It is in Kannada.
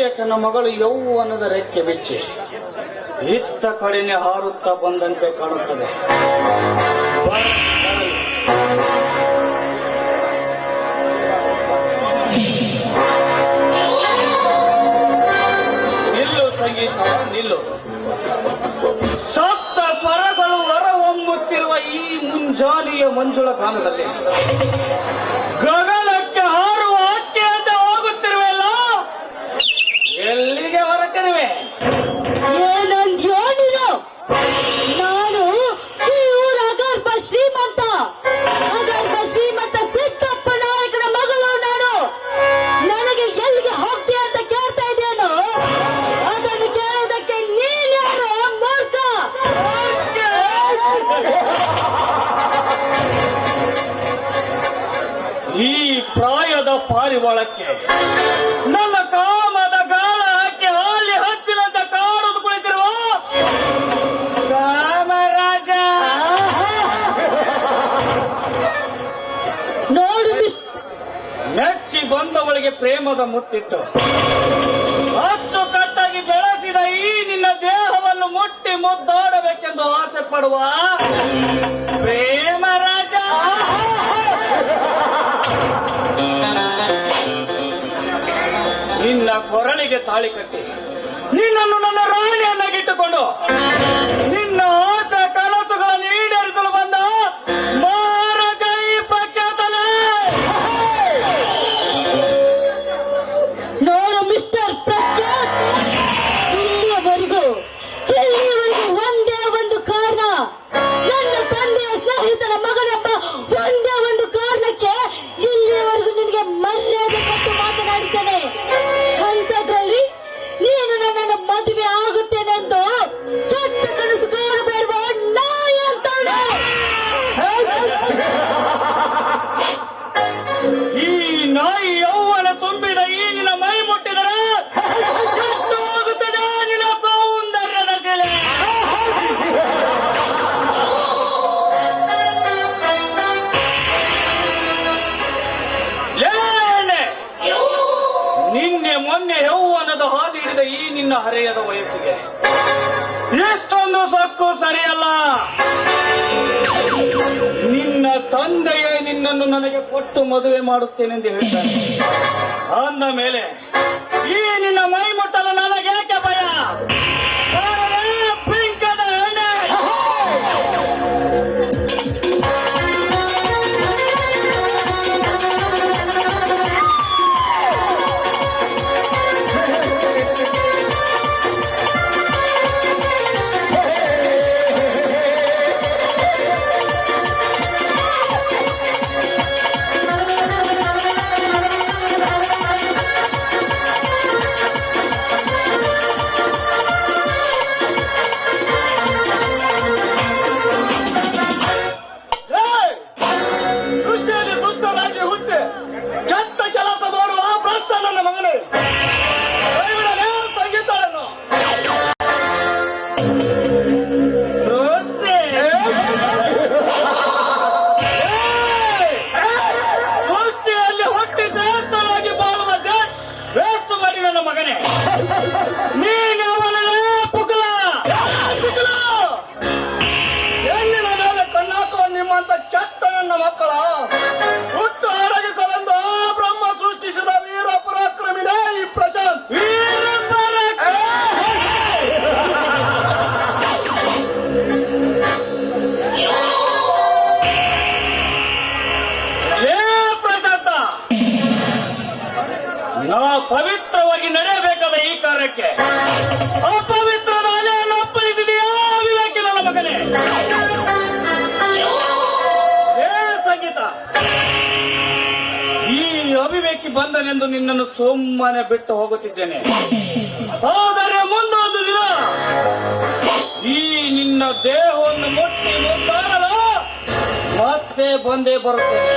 ನಾಯಕನ ಮಗಳು ಯೌವನದ ರೆಕ್ಕೆ ಬಿಚ್ಚಿ ಇತ್ತ ಕಡೆನೆ ಹಾರುತ್ತಾ ಬಂದಂತೆ ಕಾಣುತ್ತದೆ. ನಿಲ್ಲು ಸಂಗೀತ, ನಿಲ್ಲು. ಸಪ್ತ ಸ್ವರಗಳು ಹೊರ ಈ ಮುಂಜಾನೆಯ ಮಂಜುಳ ಗಾನದಲ್ಲಿ ಗಗನ ಪ್ರೇಮದ ಮುತ್ತಿತ್ತು ಅಚ್ಚುಕಟ್ಟಾಗಿ ಬೆಳೆಸಿದ ಈ ನಿನ್ನ ದೇಹವನ್ನು ಮುಟ್ಟಿ ಮುದ್ದಾಡಬೇಕೆಂದು ಆಸೆ ಪಡುವ ಪ್ರೇಮ ರಾಜ. ನಿನ್ನ ಕೊರಳಿಗೆ ತಾಳಿ ಕಟ್ಟಿ ನಿನ್ನನ್ನು ನನ್ನ ರಾಣಿಯನ್ನಾಗಿಟ್ಟುಕೊಂಡು ನಿನ್ನ ನಿನ್ನ ವಯಸ್ಸಿಗೆ. ಇಷ್ಟೊಂದು ಸೊಕ್ಕು ಸರಿಯಲ್ಲ. ನಿನ್ನ ತಂದೆಯೇ ನಿನ್ನನ್ನು ನನಗೆ ಕೊಟ್ಟು ಮದುವೆ ಮಾಡುತ್ತೇನೆಂದು ಹೇಳ್ತಾನೆ. ಅಂದ ಮೇಲೆ ಪವಿತ್ರವಾಗಿ ನಡೆಯಬೇಕಾದ ಈ ಕಾರ್ಯಕ್ಕೆ. ಅಪವಿತ್ರ ರಾಜನ ಒಪ್ಪಲಿದೆಯಾ ವಿವೇಕಿ ನನ್ನ ಮಗನೇ. ಸಂಗೀತ. ಈ ಅವಿವೇಕಿ ಬಂದನೆಂದು ನಿನ್ನನ್ನು ಸುಮ್ಮನೆ ಬಿಟ್ಟು ಹೋಗುತ್ತಿದ್ದೇನೆ. ಆದರೆ ಮುಂದೊಂದು ದಿನ ಈ ನಿನ್ನ ದೇಹವನ್ನು ಮುಟ್ಟಿ ಮುದ್ದಾಡಲು ಮತ್ತೆ ಬಂದೇ ಬರುತ್ತೇನೆ